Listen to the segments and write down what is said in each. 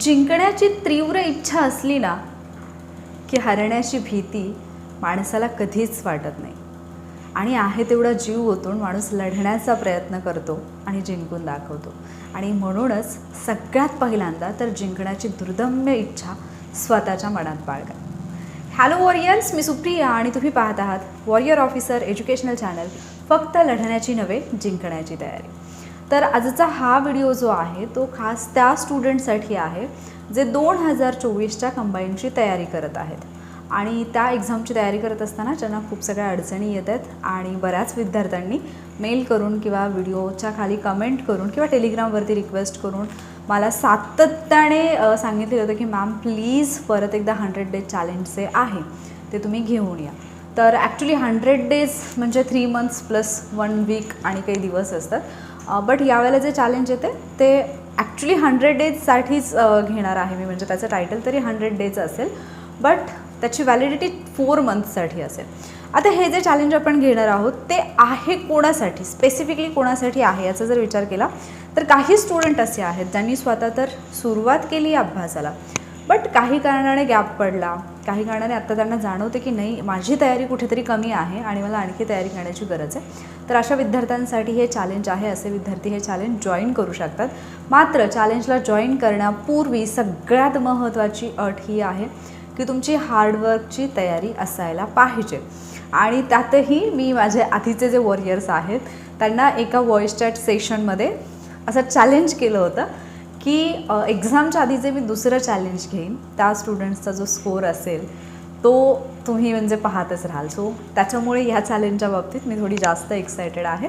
जिंकण्याची तीव्र इच्छा असली ना की हरण्याची भीती माणसाला कधीच वाटत नाही. आणि आहे तेवढा जीव ओतून माणूस लढण्याचा प्रयत्न करतो आणि जिंकून दाखवतो. आणि म्हणूनच सगळ्यात पहिल्यांदा तर जिंकण्याची दुर्दम्य इच्छा स्वतःच्या मनात बाळगा. हॅलो वॉरियर्स मी सुप्रिया आणि तुम्ही पाहत आहात वॉरियर ऑफिसर एज्युकेशनल चॅनल फक्त लढण्याची नव्हे जिंकण्याची तयारी. तर आजचा हा व्हिडिओ जो आहे तो खास त्या स्टुडंटसाठी आहे जे दोन हजार चोवीसच्या कंबाईनची तयारी करत आहेत. आणि त्या एक्झामची तयारी करत असताना ज्यांना खूप सगळ्या अडचणी येत आहेत आणि बऱ्याच विद्यार्थ्यांनी मेल करून किंवा व्हिडिओच्या खाली कमेंट करून किंवा टेलिग्रामवरती रिक्वेस्ट करून मला सातत्याने सांगितलेलं होतं की मॅम प्लीज परत एकदा हंड्रेड डेज चॅलेंज जे आहे ते तुम्ही घेऊन या. तर ॲक्च्युली हंड्रेड डेज म्हणजे three months plus one week आणि काही दिवस असतात. बट यावेळेला जे चॅलेंज येते ते ॲक्च्युली हंड्रेड डेजसाठीच घेणार आहे मी. म्हणजे त्याचं टायटल तरी हंड्रेड डेज असेल. बट त्याची व्हॅलिडिटी फोर मंथसाठी असेल. आता हे जे चॅलेंज आपण घेणार आहोत ते आहे कोणासाठी? स्पेसिफिकली कोणासाठी आहे याचा जर विचार केला तर काही स्टुडंट असे आहेत ज्यांनी स्वतः तर सुरुवात केली अभ्यासाला. बट काही कारणाने गॅप पडला काही कारणाने आत्ता त्यांना जाणवते की नाही माझी तयारी कुठेतरी कमी आहे आणि मला आणखी तयारी करण्याची गरज आहे. तर अशा विद्यार्थ्यांसाठी हे चॅलेंज आहे असे विद्यार्थी हे चॅलेंज जॉईन करू शकतात. मात्र चॅलेंजला जॉईन करण्यापूर्वी सगळ्यात महत्त्वाची अट ही आहे की तुमची हार्डवर्कची तयारी असायला पाहिजे. आणि त्यातही मी माझे आधीचे जे वॉरियर्स आहेत त्यांना एका व्हॉइस चॅट सेशनमध्ये असं चॅलेंज केलं होतं. की एक्झामच्या आधी जे मी दुसरं चॅलेंज घेईन त्या स्टुडंट्सचा जो स्कोअर असेल तो तुम्ही म्हणजे पाहतच राहाल. सो त्याच्यामुळे ह्या चॅलेंजच्या बाबतीत मी थोडी जास्त एक्सायटेड आहे.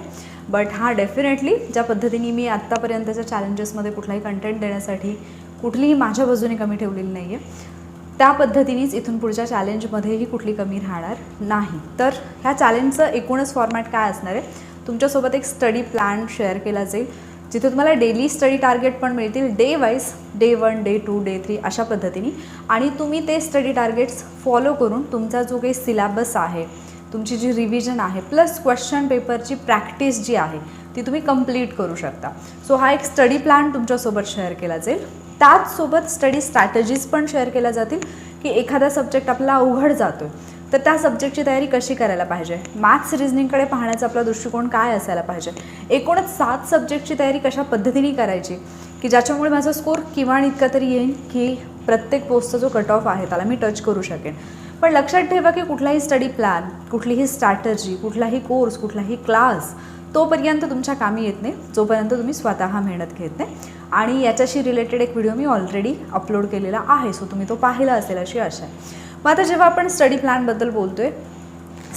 बट हा डेफिनेटली ज्या पद्धतीने मी आत्तापर्यंतच्या चॅलेंजेसमध्ये कुठलाही कंटेंट देण्यासाठी कुठलीही माझ्या बाजूने कमी ठेवलेली नाही आहे त्या पद्धतीनेच इथून पुढच्या चॅलेंजमध्येही कुठली कमी राहणार नाही. तर ह्या चॅलेंजचं एकूणच फॉर्मॅट काय असणार आहे? तुमच्यासोबत एक स्टडी प्लॅन शेअर केला जाईल. जिथे तुम्हाला डेली स्टडी टार्गेट पण मिळतील day wise day one day two day three अशा पद्धतीने. आणि तुम्ही ते स्टडी टार्गेट्स फॉलो करून तुमचा जो काही सिलॅबस आहे तुमची जी रिव्हिजन आहे प्लस क्वेश्चन पेपरची प्रॅक्टिस जी आहे ती तुम्ही कंप्लीट करू शकता. सो हा एक स्टडी प्लॅन तुमच्यासोबत शेअर केला जाईल. त्याचसोबत स्टडी स्ट्रॅटजीज पण शेअर केल्या जातील की एखादा सब्जेक्ट आपला अवघड जातो आहे तर त्या सब्जेक्टची तयारी कशी करायला पाहिजे? मॅथ्स रिझनिंगकडे पाहण्याचा आपला दृष्टिकोन काय असायला पाहिजे? एकूणच सात सब्जेक्टची तयारी कशा पद्धतीने करायची? की ज्याच्यामुळे माझा स्कोर किमान इतका तरी येईल की प्रत्येक पोस्टचा जो कट ऑफ आहे त्याला मी टच करू शकेन. पण लक्षात ठेवा की कुठलाही स्टडी प्लॅन कुठलीही स्ट्रॅटजी कुठलाही कोर्स कुठलाही क्लास तोपर्यंत तुमच्या कामी येत नाही. जोपर्यंत तुम्ही स्वतः मेहनत घेत नाही. आणि याच्याशी रिलेटेड एक व्हिडिओ मी ऑलरेडी अपलोड केलेला आहे. सो तुम्ही तो पाहिला असेल अशी आशा आहे. मग आता जेव्हा आपण स्टडी प्लॅनबद्दल बोलतो आहे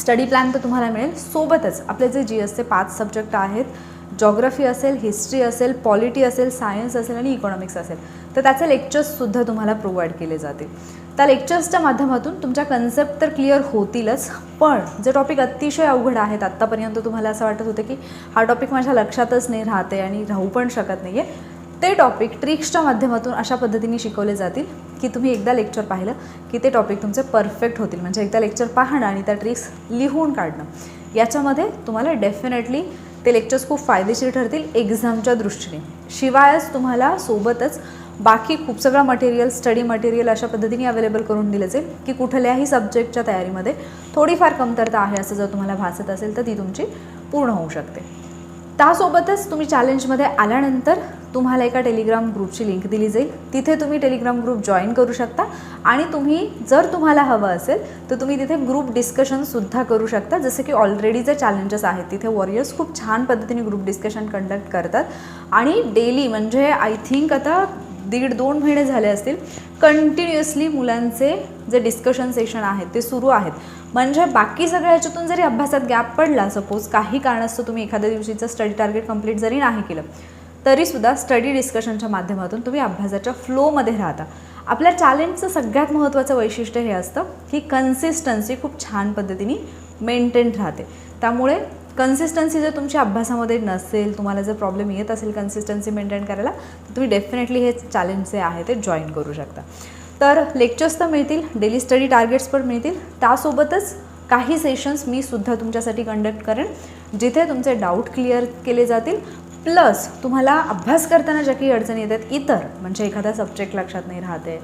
स्टडी प्लॅन तर तुम्हाला मिळेल सोबतच. आपले जे जी एसचे पाच सब्जेक्ट आहेत जॉग्रफी असेल हिस्ट्री असेल पॉलिटी असेल सायन्स असेल आणि इकॉनॉमिक्स असेल. तर त्याचे लेक्चर्ससुद्धा तुम्हाला प्रोव्हाइड केले जातील त्या लेक्चर्सच्या माध्यमातून तुमच्या कन्सेप्ट तर क्लिअर होतीलच पण जे टॉपिक अतिशय अवघड आहेत आत्तापर्यंत तुम्हाला असं वाटत होतं की हा टॉपिक माझ्या लक्षातच नाही राहते आणि राहू पण शकत नाही आहे ते टॉपिक ट्रिक्सच्या माध्यमातून अशा पद्धतीने शिकवले जातील की तुम्ही एकदा लेक्चर पाहिलं की ते टॉपिक तुमचे परफेक्ट होतील. म्हणजे एकदा लेक्चर पाहणं आणि त्या ट्रिक्स लिहून काढणं. याच्यामध्ये तुम्हाला डेफिनेटली ते लेक्चर्स खूप फायदेशीर ठरतील एक्झामच्या दृष्टीने. शिवायच तुम्हाला सोबतच बाकी खूप सगळं मटेरियल स्टडी मटेरियल अशा पद्धतीने अवेलेबल करून दिलं जाईल की कुठल्याही सब्जेक्टच्या तयारीमध्ये थोडीफार कमतरता आहे असं जर तुम्हाला भासत असेल तर ती तुमची पूर्ण होऊ शकते. त्यासोबतच तुम्ही चॅलेंजमध्ये आल्यानंतर तुम्हाला एका टेलिग्राम ग्रुपची लिंक दिली जाईल. तिथे तुम्ही टेलिग्राम ग्रुप जॉईन करू शकता. आणि तुम्ही जर तुम्हाला हवं असेल तर तुम्ही तिथे ग्रुप डिस्कशनसुद्धा करू शकता. जसं की ऑलरेडी जे चॅलेंजेस आहेत तिथे वॉरियर्स खूप छान पद्धतीने ग्रुप डिस्कशन कंडक्ट करतात. आणि डेली म्हणजे आय थिंक आता दीड दोन महिने झाले असतील कंटिन्युअसली मुलांचे जे डिस्कशन सेशन आहेत ते सुरू आहेत. म्हणजे बाकी सगळ्या ह्याच्यातून जरी अभ्यासात गॅप पडला सपोज काही कारणास्तव तुम्ही एखाद्या दिवशीचं स्टडी टार्गेट कंप्लीट जरी नाही केलं तरीसुद्धा स्टडी डिस्कशनच्या माध्यमातून तुम्ही अभ्यासाच्या फ्लोमध्ये राहता. आपल्या चॅलेंजचं सगळ्यात महत्त्वाचं वैशिष्ट्य हे असतं की कन्सिस्टन्सी खूप छान पद्धतीने मेंटेन राहते. त्यामुळे कन्सिस्टन्सी जर तुमच्या अभ्यासामध्ये नसेल तुम्हाला जर प्रॉब्लेम येत असेल कन्सिस्टन्सी मेंटेन करायला तर तुम्ही डेफिनेटली हे चॅलेंज जे आहे ते जॉईन करू शकता. तर लेक्चर्स तर मिळतील डेली स्टडी टार्गेट्स पण मिळतील. त्यासोबतच काही सेशन्स मी सुद्धा तुमच्यासाठी कंडक्ट करेन जिथे तुमचे डाऊट क्लिअर केले जातील. प्लस तुम्हाला अभ्यास करताना ज्या काही अडचणी येतात इतर म्हणजे एखादा सब्जेक्ट लक्षात नाही राहते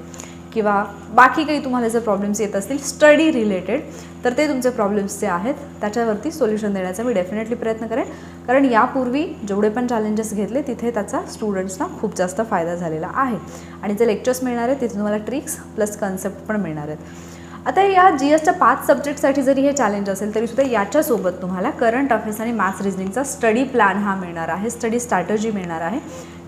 किंवा बाकी काही तुम्हाला जर प्रॉब्लेम्स येत असतील स्टडी रिलेटेड तर ते तुमचे प्रॉब्लेम्स जे आहेत त्याच्यावरती सोल्युशन देण्याचा मी डेफिनेटली प्रयत्न करेन. कारण यापूर्वी जेवढे पण चॅलेंजेस घेतले तिथे त्याचा स्टुडंट्सना खूप जास्त फायदा झालेला आहे. आणि जे लेक्चर्स मिळणार आहेत तिथे तुम्हाला ट्रिक्स प्लस कन्सेप्ट पण मिळणार आहेत. आता या जी एसच्या पाच सब्जेक्टसाठी जरी हे चॅलेंज असेल तरीसुद्धा याच्यासोबत तुम्हाला करंट अफेअर्स आणि मॅथ्स रिजनिंगचा स्टडी प्लॅन हा मिळणार आहे स्टडी स्ट्रॅटजी मिळणार आहे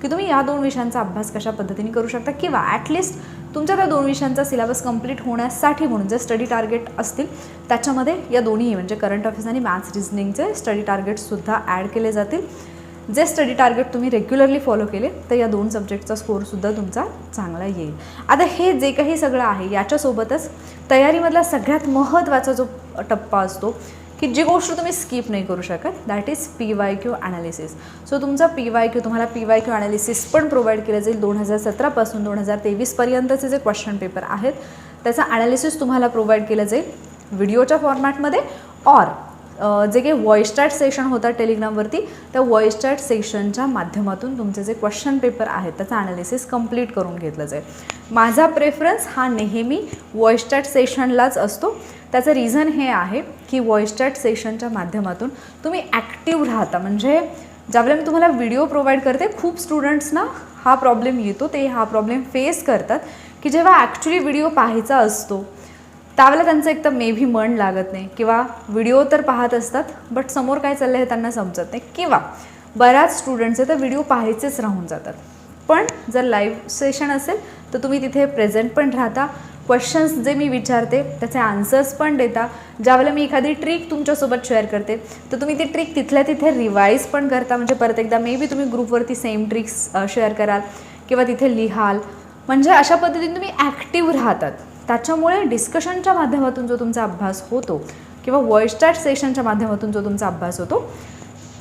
की तुम्ही या दोन विषयांचा अभ्यास कशा पद्धतीने करू शकता किंवा ॲटलिस्ट तुमच्या त्या दोन विषयांचा सिलेबस कंप्लीट होण्यासाठी म्हणून जे स्टडी टार्गेट असतील त्याच्यामध्ये या दोन्ही म्हणजे करंट अफेअर्स आणि मॅथ्स रिजनिंगचे स्टडी टार्गेटसुद्धा ॲड केले जातील. जे स्टडी टार्गेट तुम्ही रेग्युलरली फॉलो केले तर या दोन सब्जेक्टचा स्कोअरसुद्धा तुमचा चांगला येईल. आता हे जे काही सगळं आहे याच्यासोबतच तयारीमधला सगळ्यात महत्त्वाचा जो टप्पा असतो की जी गोष्ट तुम्ही स्किप नाही करू शकत that is P Y Q analysis so तुमचा पी वाय क्यू तुम्हाला पी वाय क्यू ॲनालिसिस पण प्रोव्हाइड केलं जाईल दोन हजार सतरापासून दोन हजार तेवीसपर्यंतचे जे क्वेश्चन पेपर आहेत त्याचा ॲनालिसिस तुम्हाला प्रोव्हाइड केलं जाईल व्हिडिओच्या फॉर्मॅटमध्ये ऑर जे काही व्हॉइस चॅट सेशन होतात टेलिग्रामवरती त्या व्हॉइस चॅट सेशनच्या माध्यमातून तुमचे जे क्वेश्चन पेपर आहेत त्याचं ॲनालिसिस कंप्लीट करून घेतलं जाईल. माझा प्रेफरन्स हा नेहमी व्हॉइस चॅट सेशनलाच असतो. त्याचं रिझन हे आहे की व्हॉइस चॅट सेशनच्या माध्यमातून तुम्ही ॲक्टिव्ह राहता. म्हणजे ज्यावेळेला मी तुम्हाला व्हिडिओ प्रोव्हाइड करते खूप स्टुडंट्सना हा प्रॉब्लेम येतो. ते हा प्रॉब्लेम फेस करतात की जेव्हा ॲक्च्युली व्हिडिओ पाहायचा असतो त्यावेळेला त्यांचं एक तर मे बी मन लागत नाही किंवा व्हिडिओ तर पाहत असतात बट समोर काय चाललं हे त्यांना समजत नाही. किंवा बऱ्याच स्टुडंट्स आहे तर व्हिडिओ पाहायचेच राहून जातात. पण जर लाईव्ह सेशन असेल तर तुम्ही तिथे प्रेझेंट पण राहता क्वेश्चन्स जे मी विचारते त्याचे आन्सर्स पण देता ज्यावेळेला मी एखादी ट्रिक तुमच्यासोबत शेअर करते तर तुम्ही ती ट्रिक तिथल्या तिथे रिवाईज पण करता. म्हणजे परत एकदा मे बी तुम्ही ग्रुपवरती सेम ट्रिक्स शेअर कराल किंवा तिथे लिहाल. म्हणजे अशा पद्धतीने तुम्ही ॲक्टिव्ह राहतात. त्याच्यामुळे डिस्कशनच्या माध्यमातून जो तुमचा अभ्यास होतो किंवा व्हॉइस चॅट सेशनच्या माध्यमातून जो तुमचा अभ्यास होतो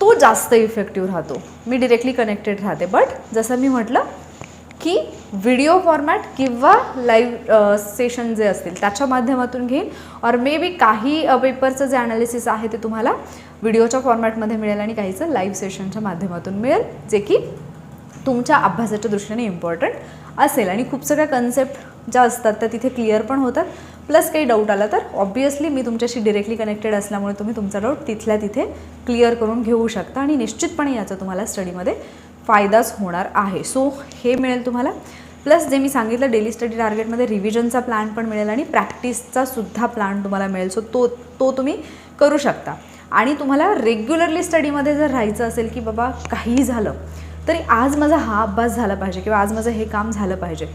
तो जास्त इफेक्टिव्ह राहतो. मी डिरेक्टली कनेक्टेड राहते. बट जसं मी म्हटलं की व्हिडिओ फॉर्मॅट किंवा लाईव्ह सेशन जे असतील त्याच्या माध्यमातून घेईन और मे बी काही पेपरचं जे ॲनालिसिस आहे ते तुम्हाला व्हिडिओच्या फॉर्मॅटमध्ये मिळेल आणि काहीचं लाईव्ह सेशनच्या माध्यमातून मिळेल जे की तुमच्या अभ्यासाच्या दृष्टीने इम्पॉर्टंट असेल. आणि खूप सगळ्या कन्सेप्ट ज्या असतात त्या तिथे क्लिअर पण होतात. प्लस काही डाऊट आला तर ऑब्वियसली मी तुमच्याशी डिरेक्टली कनेक्टेड असल्यामुळे तुम्ही तुमचा डाऊट तिथल्या तिथे क्लिअर करून घेऊ शकता. आणि निश्चितपणे याचा तुम्हाला स्टडीमध्ये फायदाच होणार आहे. सो हे मिळेल तुम्हाला. प्लस जे मी सांगितलं डेली स्टडी टार्गेटमध्ये रिव्हिजनचा प्लॅन पण मिळेल आणि प्रॅक्टिसचा सुद्धा प्लॅन तुम्हाला मिळेल. सो तो तो तुम्ही करू शकता. आणि तुम्हाला रेग्युलरली स्टडीमध्ये जर राहायचं असेल की बाबा काही झालं तरी आज माझा हा अभ्यास झाला पाहिजे किंवा आज माझं हे काम झालं पाहिजे.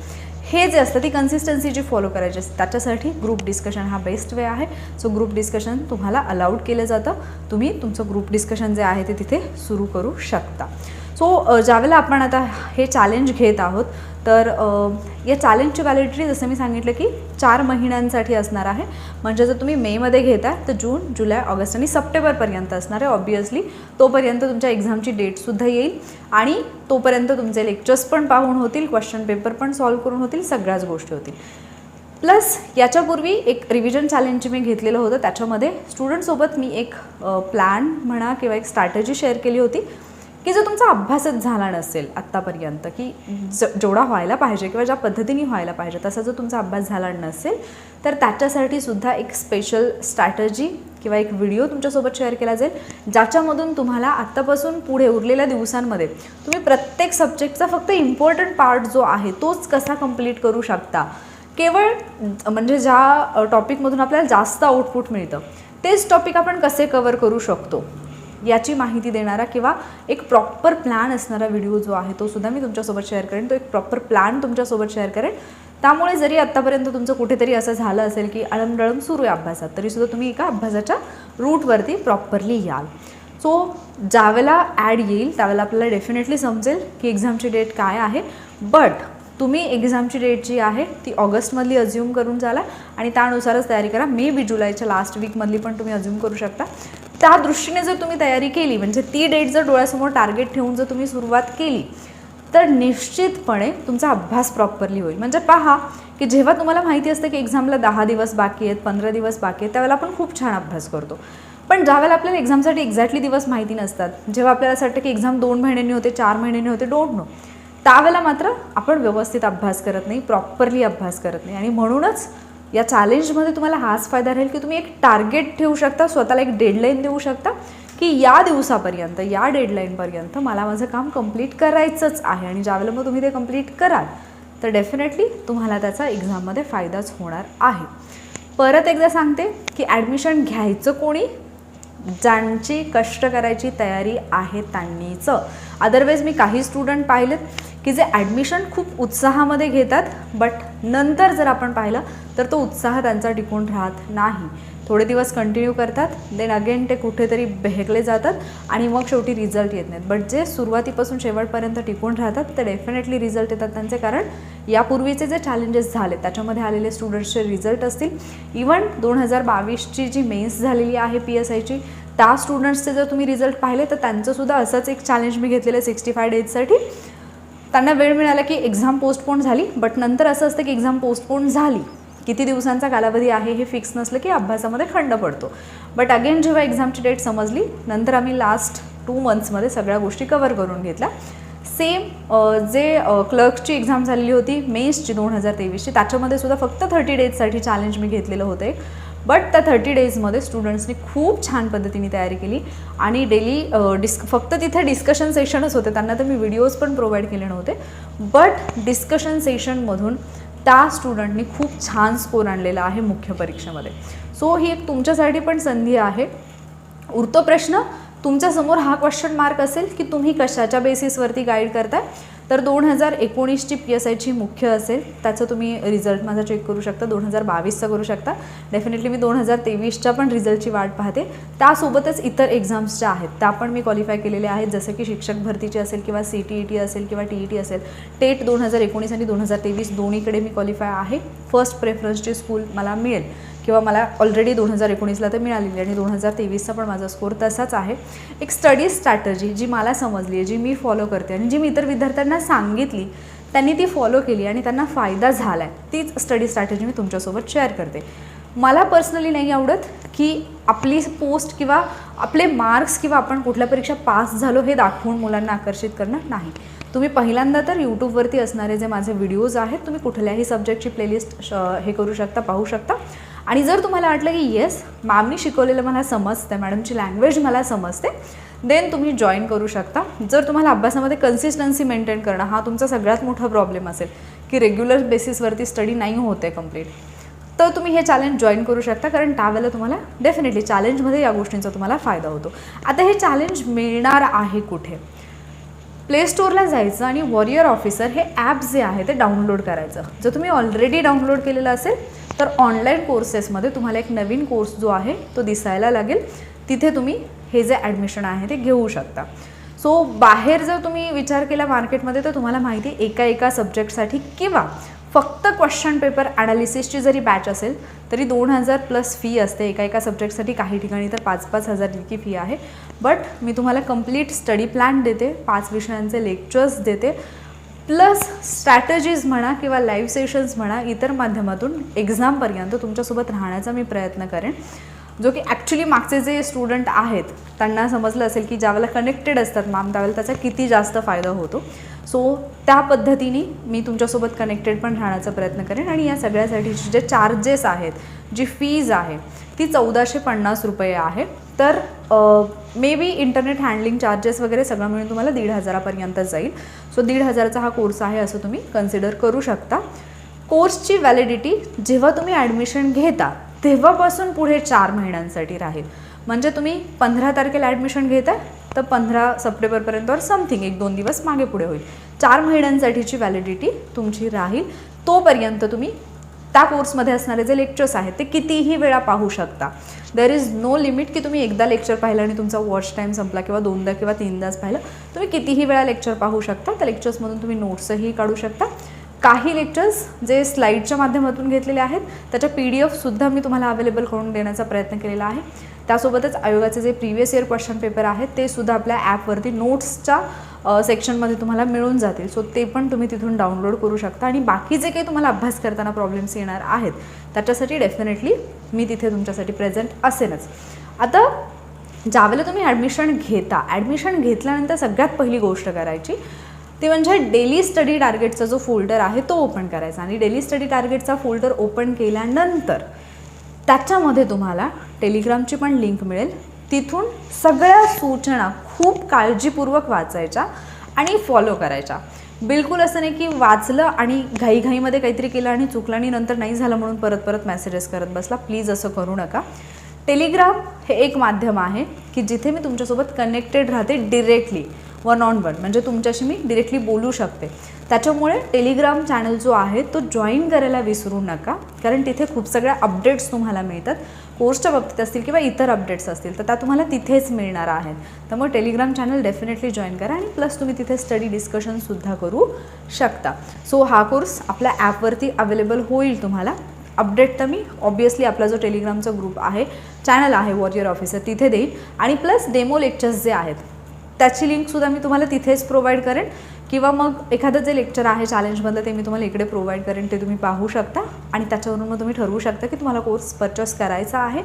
हे जे असतं ती कन्सिस्टन्सी जी फॉलो करायची असते त्याच्यासाठी ग्रुप डिस्कशन हा बेस्ट वे आहे. सो ग्रुप डिस्कशन तुम्हाला अलाउड केलं जातं. तुम्ही तुमचं ग्रुप डिस्कशन जे आहे ते तिथे सुरू करू शकता. सो ज्यावेळेला आपण आता हे चॅलेंज घेत आहोत तर या चॅलेंजची व्हॅलिडिटी जसं मी सांगितलं की चार महिन्यांसाठी असणार आहे. म्हणजे जर तुम्ही मेमध्ये घेताय तर जून जुलै ऑगस्ट आणि सप्टेंबरपर्यंत असणार आहे ऑब्वियसली तोपर्यंत तुमच्या एक्झामची डेटसुद्धा येईल आणि तोपर्यंत तुमचे लेक्चर्स पण पाहून होतील क्वेश्चन पेपर पण सॉल्व्ह करून होतील सगळ्याच गोष्टी होतील. प्लस याच्यापूर्वी एक रिव्हिजन चॅलेंज मी घेतलेलं होतं त्याच्यामध्ये स्टुडंटसोबत मी एक प्लॅन म्हणा किंवा एक स्ट्रॅटजी शेअर केली होती. की जर तुमचा अभ्यासच झाला नसेल आत्तापर्यंत की ज जेवढा व्हायला पाहिजे किंवा ज्या पद्धतीने व्हायला पाहिजे तसा जर तुमचा अभ्यास झाला नसेल तर त्याच्यासाठी सुद्धा एक स्पेशल स्ट्रॅटजी किंवा एक व्हिडिओ तुमच्यासोबत शेअर केला जाईल ज्याच्यामधून तुम्हाला आत्तापासून पुढे उरलेल्या दिवसांमध्ये तुम्ही प्रत्येक सब्जेक्टचा फक्त इम्पॉर्टंट पार्ट जो आहे तोच कसा कंप्लीट करू शकता. केवळ म्हणजे ज्या टॉपिकमधून आपल्याला जास्त आउटपुट मिळतं तेच टॉपिक आपण कसे कवर करू शकतो. याची माहिती देणारा किंवा एक प्रॉपर प्लॅन असणारा व्हिडिओ जो आहे तो सुद्धा मी तुमच्यासोबत शेअर करेन. तो एक प्रॉपर प्लॅन तुमच्यासोबत शेअर करेन. त्यामुळे जरी आत्तापर्यंत तुमचं कुठेतरी असं झालं असेल की अळमडळम सुरू आहे अभ्यासात तरीसुद्धा तुम्ही एका अभ्यासाच्या रूटवरती प्रॉपरली याल. सो ज्यावेळेला ॲड येईल त्यावेळेला आपल्याला डेफिनेटली समजेल की एक्झामची डेट काय आहे. बट तुम्ही एक्झामची डेट जी आहे ती ऑगस्टमधली अज्युम करून झाला आणि त्यानुसारच तयारी करा. मे बी जुलैच्या लास्ट वीकमधली पण तुम्ही अज्युम करू शकता. त्या दृष्टीने जर तुम्ही तयारी केली म्हणजे ती डेट जर डोळ्यासमोर टार्गेट ठेवून जर तुम्ही सुरुवात केली तर निश्चितपणे तुमचा अभ्यास प्रॉपरली होईल. म्हणजे पहा की जेव्हा तुम्हाला माहिती असतं की एक्झामला दहा दिवस बाकी आहेत पंधरा दिवस बाकी आहेत त्यावेळेला आपण खूप छान अभ्यास करतो. पण ज्यावेळेला आपल्याला एक्झामसाठी एक्झॅक्टली दिवस माहिती नसतात जेव्हा आपल्याला असं वाटतं की एक्झाम दोन महिन्यांनी होते चार महिन्यांनी होते डोंट नो. त्यावेळेला मात्र आपण व्यवस्थित अभ्यास करत नाही प्रॉपरली अभ्यास करत नाही. आणि म्हणूनच या चॅलेंजमध्ये तुम्हाला हाच फायदा राहील की तुम्ही एक टार्गेट ठेवू शकता स्वतःला एक डेडलाईन देऊ शकता की या दिवसापर्यंत या डेडलाईनपर्यंत मला माझं काम कंप्लीट करायचंच आहे आणि ज्यावेळेला मग तुम्ही ते कंप्लीट कराल तर डेफिनेटली तुम्हाला त्याचा एक्झाममध्ये फायदाच होणार आहे. परत एकदा सांगते की ॲडमिशन घ्यायचं कोणी? ज्यांची कष्ट करायची तयारी आहे त्यांनीच. अदरवाईज मी काही स्टुडंट पाहिलेत की जे ॲडमिशन खूप उत्साहामध्ये घेतात बट नंतर जर आपण पाहिलं तर तो उत्साह त्यांचा टिकून राहत नाही. थोडे दिवस कंटिन्यू करतात देन अगेन ते कुठेतरी बेहकले जातात आणि मग शेवटी रिझल्ट येत नाहीत. बट जे सुरुवातीपासून शेवटपर्यंत टिकून राहतात ते डेफिनेटली रिझल्ट येतात. त्यांचे कारण यापूर्वीचे जे चॅलेंजेस झाले त्याच्यामध्ये आलेले स्टुडंट्सचे रिझल्ट असतील. इवन दोन हजार बावीसची जी मेन्स झालेली आहे पी एस आयची त्या स्टुडंट्सचे जर तुम्ही रिझल्ट पाहिले तर त्यांचंसुद्धा असंच एक चॅलेंज मी घेतलेलं सिक्स्टी फाय डेजसाठी त्यांना वेळ मिळाला की एक्झाम पोस्टपोन झाली बट नंतर असं असतं की एक्झाम पोस्टपोन झाली. किती दिवसांचा कालावधी आहे हे फिक्स नसलं की अभ्यासामध्ये खंड पडतो. बट अगेन जेव्हा एक्झामची डेट समजली नंतर आम्ही लास्ट टू मंथ्समध्ये सगळ्या गोष्टी कवर करून घेतल्या. सेम जे क्लर्कची एक्झाम झालेली होती मेन्सची दोन हजार तेवीसची त्याच्यामध्ये सुद्धा फक्त थर्टी डेजसाठी चॅलेंज मी घेतलेलं होतं एक. बट त्या थर्टी डेजमध्ये स्टुडंट्सनी खूप छान पद्धतीने तयारी केली आणि डेली डिस्क फक्त तिथे डिस्कशन सेशनच होते त्यांना तर मी व्हिडिओज पण प्रोव्हाइड केले नव्हते. बट डिस्कशन सेशनमधून त्या स्टुडंटनी खूप छान स्कोर आणलेला आहे मुख्य परीक्षेमध्ये. सो ही एक तुमच्यासाठी पण संधी आहे. उरतो प्रश्न तुमच्यासमोर हा क्वेश्चन मार्क असेल की तुम्ही कशाच्या बेसिसवरती गाईड करताय? तर दोन हजार एकोणीसची पी एस आयची मुख्य असेल त्याचं तुम्ही रिझल्ट माझा चेक करू शकता. दोन हजार बावीसचा करू शकता. डेफिनेटली मी दोन हजार तेवीसच्या पण रिझल्टची वाट पाहते. त्यासोबतच इतर एक्झाम्स ज्या आहेत त्या पण मी क्वालिफाय केलेल्या आहेत. जसं की शिक्षक भरतीची असेल किंवा सी टी ई टी असेल किंवा टी ई टी असेल टेट दोन हजार एकोणीस आणि दोन हजार तेवीस दोन्हीकडे मी क्वालिफाय आहे. फर्स्ट प्रेफरन्सची स्कूल मला मिळेल. किंवा मला ऑलरेडी दोन हजार एकोणीसला तर मिळालेली आणि दोन हजार तेवीसचा पण माझा स्कोर तसाच आहे. एक स्टडी स्ट्रॅटजी जी मला समजली आहे जी मी फॉलो करते आणि जी मी इतर विद्यार्थ्यांना सांगितली त्यांनी ती फॉलो केली आणि त्यांना फायदा झाला आहे तीच स्टडी स्ट्रॅटजी मी तुमच्यासोबत शेअर करते. मला पर्सनली नाही आवडत की आपली पोस्ट किंवा आपले मार्क्स किंवा आपण कुठल्या परीक्षा पास झालो हे दाखवून मुलांना आकर्षित करणं नाही. तुम्ही पहिल्यांदा तर यूट्यूबवरती असणारे जे माझे व्हिडिओज आहेत तुम्ही कुठल्याही सब्जेक्टची प्लेलिस्ट श हे करू शकता पाहू शकता. आणि जर तुम्हाला वाटलं की येस मॅमनी शिकवलेलं मला समजतं मॅडमची लँग्वेज मला समजते देन तुम्ही जॉईन करू शकता. जर तुम्हाला अभ्यासामध्ये कन्सिस्टन्सी मेंटेन करणं हा तुमचा सगळ्यात मोठा प्रॉब्लेम असेल की रेग्युलर बेसिसवरती स्टडी नाही होते कंप्लीट तर तुम्ही हे चॅलेंज जॉईन करू शकता कारण त्यावेळेला तुम्हाला डेफिनेटली चॅलेंजमध्ये या गोष्टींचा तुम्हाला फायदा होतो. आता हे चॅलेंज मिळणार आहे कुठे? प्ले स्टोअरला जायचं आणि वॉरियर ऑफिसर हे ॲप जे आहे ते डाउनलोड करायचं. जर तुम्ही ऑलरेडी डाउनलोड केलेलं असेल तर ऑनलाईन कोर्सेसमध्ये तुम्हाला एक नवीन कोर्स जो आहे तो दिसायला लागेल. तिथे तुम्ही हे जे ॲडमिशन आहे ते घेऊ शकता. सो बाहेर जर तुम्ही विचार केला मार्केटमध्ये तर तुम्हाला माहिती आहे एका एका सब्जेक्टसाठी किंवा फक्त क्वेश्चन पेपर ॲनालिसिसची जरी बॅच असेल तरी दोन हजार प्लस फी असते एका एका सब्जेक्टसाठी काही ठिकाणी तर पाच पाच हजार इतकी फी आहे. बट मी तुम्हाला कंप्लीट स्टडी प्लॅन देते पाच विषयांचे लेक्चर्स देते. प्लस स्ट्रॅटजीज म्हणा किंवा लाईव्ह सेशन्स म्हणा इतर माध्यमातून एक्झामपर्यंत तुमच्यासोबत राहण्याचा मी प्रयत्न करेन. जो की ॲक्च्युली मागचे जे स्टुडंट आहेत त्यांना समजलं असेल की ज्यावेळेला कनेक्टेड असतात मॅम त्यावेळेला त्याचा किती जास्त फायदा होतो. सो त्या पद्धतीने मी तुमच्यासोबत कनेक्टेड पण राहण्याचा प्रयत्न करेन आणि या सगळ्यासाठीचे जे चार्जेस आहेत जी फीज आहे ती चौदाशे पन्नास रुपये आहे. तर maybe internet handling charges वगैरे सगळं मिळून तुम्हाला दीड हजारापर्यंत जाईल. सो दीड हजाराचा हा कोर्स आहे असं तुम्ही कन्सिडर करू शकता. कोर्सची व्हॅलिडिटी जेव्हा तुम्ही ॲडमिशन घेता तेव्हापासून पुढे चार महिन्यांसाठी राहील. म्हणजे तुम्ही पंधरा तारखेला ॲडमिशन घेताय तर पंधरा सप्टेंबरपर्यंत और समथिंग एक दोन दिवस मागे पुढे होईल. चार महिन्यांसाठीची व्हॅलिडिटी तुमची राहील. तोपर्यंत तुम्ही त्या कोर्समध्ये असणारे जे लेक्चर्स आहेत ते कितीही वेळा पाहू शकता. देर इज नो लिमिट की तुम्ही एकदा लेक्चर पाहिलं आणि तुमचा वॉच टाईम संपला किंवा दोनदा किंवा तीनदाच पाहिलं तुम्ही कितीही वेळा लेक्चर पाहू शकता. त्या लेक्चर्समधून तुम्ही नोट्सही काढू शकता. काही लेक्चर्स जे स्लाईडच्या माध्यमातून घेतलेले आहेत त्याच्या पी डी एफसुद्धा मी तुम्हाला अवेलेबल करून देण्याचा प्रयत्न केलेला आहे. त्यासोबतच आयोगाचे जे प्रिव्हियस इयर क्वेश्चन पेपर आहेत ते सुद्धा आपल्या ॲपवरती नोट्सच्या सेक्शनमध्ये तुम्हाला मिळून जातील. सो ते पण तुम्ही तिथून डाउनलोड करू शकता. आणि बाकी जे काही तुम्हाला अभ्यास करताना प्रॉब्लेम्स येणार आहेत त्याच्यासाठी डेफिनेटली मी तिथे तुमच्यासाठी प्रेझेंट असेनच. आता ज्यावेळेला तुम्ही ॲडमिशन घेता ॲडमिशन घेतल्यानंतर सगळ्यात पहिली गोष्ट करायची ते म्हणजे डेली स्टडी टार्गेटचा जो फोल्डर आहे तो ओपन करायचा. आणि डेली स्टडी टार्गेटचा फोल्डर ओपन केल्यानंतर त्याच्यामध्ये तुम्हाला टेलिग्रामची पण लिंक मिळेल. तिथून सगळ्या सूचना खूप काळजीपूर्वक वाचायच्या आणि फॉलो करायच्या. बिलकुल असं नाही की वाचलं आणि घाईघाईमध्ये काहीतरी केलं आणि चुकलं आणि नंतर नाही झालं म्हणून परत परत मेसेजेस करत बसला. प्लीज असं करू नका. टेलिग्राम हे एक माध्यम आहे की जिथे मी तुमच्यासोबत कनेक्टेड राहते डिरेक्टली वन ऑन वन म्हणजे तुमच्याशी मी डिरेक्टली बोलू शकते. त्याच्यामुळे टेलिग्राम चॅनल जो आहे तो जॉईन करायला विसरू नका. कारण तिथे खूप सगळ्या अपडेट्स तुम्हाला मिळतात. कोर्सच्या बाबतीत असतील किंवा इतर अपडेट्स असतील तर त्या तुम्हाला तिथेच मिळणार आहेत. तर मग टेलिग्राम चॅनल डेफिनेटली जॉईन करा आणि प्लस तुम्ही तिथे स्टडी डिस्कशनसुद्धा करू शकता. सो हा कोर्स आपल्या ॲपवरती अवेलेबल होईल तुम्हाला. अपडेट तर मी ऑब्वियसली आपला जो टेलिग्रामचा ग्रुप आहे चॅनल आहे वॉरियर ऑफिसर तिथे देईल. आणि प्लस डेमो लेक्चर्स जे आहेत त्याची लिंकसुद्धा मी तुम्हाला तिथेच प्रोव्हाइड करेन. किंवा मग एखादं जे लेक्चर आहे चॅलेंजमधलं ते मी तुम्हाला इकडे प्रोव्हाइड करेन ते तुम्ही पाहू शकता. आणि त्याच्यावरून मग तुम्ही ठरवू शकता की तुम्हाला कोर्स परचेस करायचा आहे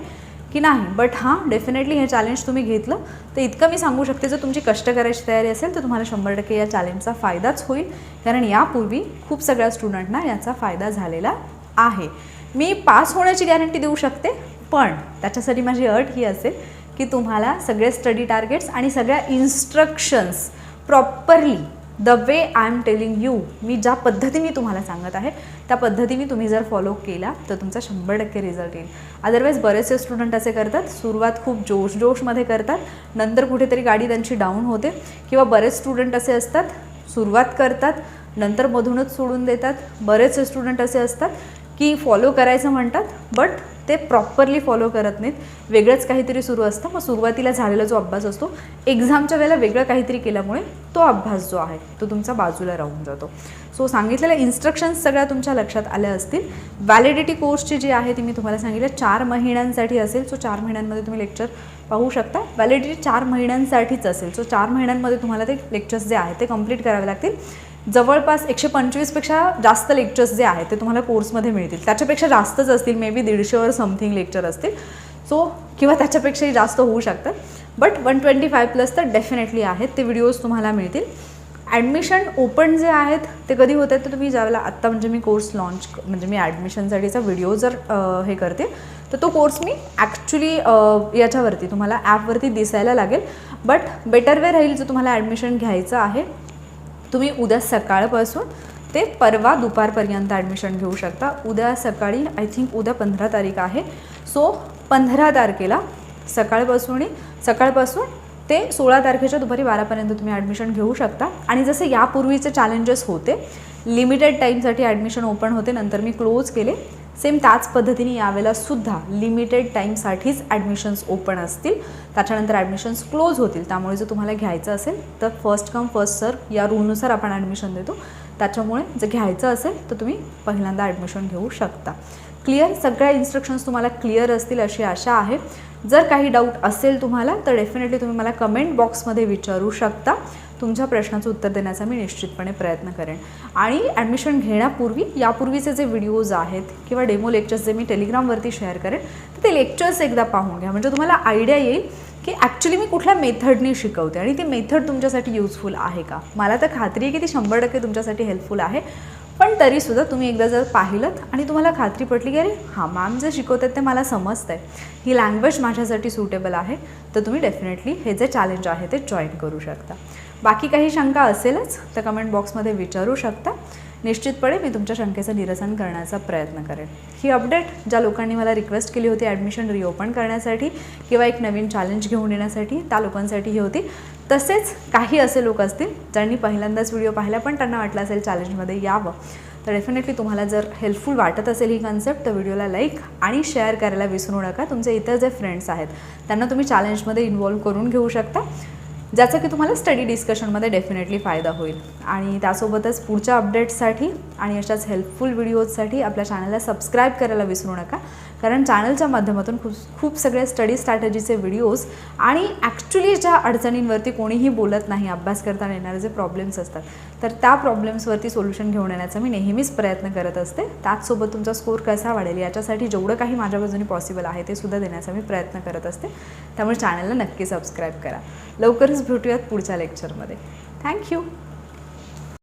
की नाही. बट हां डेफिनेटली हे चॅलेंज तुम्ही घेतलं तर इतकं मी सांगू शकते जर तुमची कष्ट करायची तयारी असेल तर तुम्हाला शंभर टक्के या चॅलेंजचा फायदाच होईल. कारण यापूर्वी खूप सगळ्या स्टुडंटना याचा फायदा झालेला आहे. मी पास होण्याची गॅरंटी देऊ शकते पण त्याच्यासाठी माझी अट ही असेल की तुम्हाला सगळे स्टडी टार्गेट्स आणि सगळ्या instructions properly the way I am telling you मी ज्या पद्धतीने तुम्हाला सांगत आहे त्या पद्धतीने तुम्ही जर फॉलो केला तर तुमचा शंभर टक्के रिझल्ट येईल. अदरवाईज बरेचसे स्टुडंट असे करतात सुरुवात खूप जोश जोशमध्ये करतात नंतर कुठेतरी गाडी त्यांची डाऊन होते किंवा बरेच स्टुडंट असे असतात सुरुवात करतात नंतर मधूनच सोडून देतात बरेचसे स्टुडंट असे असतात की फॉलो करायचं म्हणतात बट ते प्रॉपरली फॉलो करत नाहीत. वेगळंच काहीतरी सुरू असतं. मग सुरुवातीला झालेला जो अभ्यास असतो एक्झामच्या वेळेला वेगळं काहीतरी केल्यामुळे तो अभ्यास जो आहे तो तुमचा बाजूला राहून जातो. सो सांगितलेल्या इन्स्ट्रक्शन्स सगळ्या तुमच्या लक्षात आल्या असतील. व्हॅलिडिटी कोर्सची जी आहे ती मी तुम्हाला सांगितलं. चार महिन्यांसाठी असेल. सो चार महिन्यांमध्ये तुम्ही लेक्चर पाहू शकता. व्हॅलिडिटी चार महिन्यांसाठीच असेल. सो चार महिन्यांमध्ये तुम्हाला ते लेक्चर्स जे आहेत ते कंप्लीट करावे लागतील. जवळपास एकशे पंचवीसपेक्षा जास्त लेक्चर्स जे आहेत ते तुम्हाला कोर्समध्ये मिळतील. त्याच्यापेक्षा जास्तच असतील मे बी दीडशेवर समथिंग लेक्चर असतील. सो किंवा त्याच्यापेक्षाही जास्त होऊ शकतात. But one twenty five plus तर डेफिनेटली आहेत. ते व्हिडिओज तुम्हाला मिळतील. ॲडमिशन ओपन जे आहेत ते कधी होत आहेत तर तुम्ही ज्यावेळेला आत्ता म्हणजे मी कोर्स लॉन्च म्हणजे मी ॲडमिशनसाठीचा व्हिडिओ जर हे करते तर तो कोर्स मी ॲक्च्युली याच्यावरती तुम्हाला ॲपवरती दिसायला लागेल. बट बेटर वे राहील जो तुम्हाला ॲडमिशन घ्यायचं आहे तुम्ही उद्या सकाळपासून ते परवा दुपारपर्यंत ॲडमिशन घेऊ शकता. उद्या सकाळी आय थिंक उद्या पंधरा तारीख आहे. सो पंधरा तारखेला सकाळपासून सकाळपासून ते सोळा तारखेच्या दुपारी बारापर्यंत तुम्ही ॲडमिशन घेऊ शकता. आणि जसे यापूर्वीचे चॅलेंजेस होते लिमिटेड टाईमसाठी ॲडमिशन ओपन होते नंतर मी क्लोज केले. सेम त्याच पद्धतीने यावेळेला सुद्धा लिमिटेड टाईमसाठीच ॲडमिशन्स ओपन असतील. त्याच्यानंतर ॲडमिशन्स क्लोज होतील. त्यामुळे जर तुम्हाला घ्यायचं असेल तर फर्स्ट कम फर्स्ट सर या रूलनुसार आपण ॲडमिशन देतो. त्याच्यामुळे जर घ्यायचं असेल तर तुम्ही पहिल्यांदा ॲडमिशन घेऊ शकता. क्लिअर सगळ्या इन्स्ट्रक्शन्स तुम्हाला क्लिअर असतील अशी आशा आहे. जर काही डाऊट असेल तुम्हाला तर डेफिनेटली तुम्ही मला कमेंट बॉक्समध्ये विचारू शकता. तुमच्या प्रश्नाचं उत्तर देण्याचा मी निश्चितपणे प्रयत्न करेन. आणि ॲडमिशन घेण्यापूर्वी यापूर्वीचे जे व्हिडिओज आहेत किंवा डेमो लेक्चर्स जे मी टेलिग्रामवरती शेअर करेन तर ते लेक्चर्स एकदा पाहून घ्या. म्हणजे तुम्हाला आयडिया येईल की ॲक्च्युली मी कुठल्या मेथडनी शिकवते आणि ती मेथड तुमच्यासाठी युजफुल आहे का? मला तर खात्री आहे की ती शंभर टक्के तुमच्यासाठी हेल्पफुल आहे. पण तरीसुद्धा तुम्ही एकदा जर पाहिलं आणि तुम्हाला खात्री पटली की अरे हां मॅम जे शिकवतात ते मला समजतं आहे ही लँग्वेज माझ्यासाठी सुटेबल आहे. तर तुम्ही डेफिनेटली हे जे चॅलेंज आहे ते जॉईन करू शकता. बाकी काही शंका असेलच तर कमेंट बॉक्समध्ये विचारू शकता. निश्चितपणे मी तुमच्या शंकेचं निरसन करण्याचा प्रयत्न करेन. ही अपडेट ज्या लोकांनी मला रिक्वेस्ट केली होती ॲडमिशन रिओपन करण्यासाठी किंवा एक नवीन चॅलेंज घेऊन येण्यासाठी त्या लोकांसाठी ही होती. तसेच काही असे लोक असतील ज्यांनी पहिल्यांदाच व्हिडिओ पाहिला पण त्यांना वाटलं असेल चॅलेंजमध्ये यावं. तर डेफिनेटली तुम्हाला जर हेल्पफुल वाटत असेल ही कन्सेप्ट तर व्हिडिओला लाईक आणि शेअर करायला विसरू नका. तुमचे इतर जे फ्रेंड्स आहेत त्यांना तुम्ही चॅलेंजमध्ये इन्वॉल्व्ह करून घेऊ शकता. ज्याचा की तुम्हाला स्टडी डिस्कशनमध्ये डेफिनेटली फायदा होईल. आणि त्यासोबतच पुढच्या अपडेट्ससाठी आणि अशाच हेल्पफुल व्हिडिओजसाठी आपल्या चॅनलला सबस्क्राईब करायला विसरू नका. कारण चॅनलच्या माध्यमातून खूप खूप सगळे स्टडी स्ट्रॅटजीचे व्हिडिओज आणि ॲक्च्युली ज्या अडचणींवरती कोणीही बोलत नाही अभ्यास करताना येणारे जे प्रॉब्लेम्स असतात तर त्या प्रॉब्लेम्सवरती सोल्युशन घेऊन येण्याचा मी नेहमीच प्रयत्न करत असते. त्याचसोबत तुमचा स्कोर कसा वाढेल याच्यासाठी जेवढं काही माझ्या बाजूने पॉसिबल आहे ते सुद्धा देण्याचा मी प्रयत्न करत असते. त्यामुळे चॅनलला नक्की सबस्क्राईब करा. लवकरच भेटूयात पुढच्या लेक्चरमध्ये थँक्यू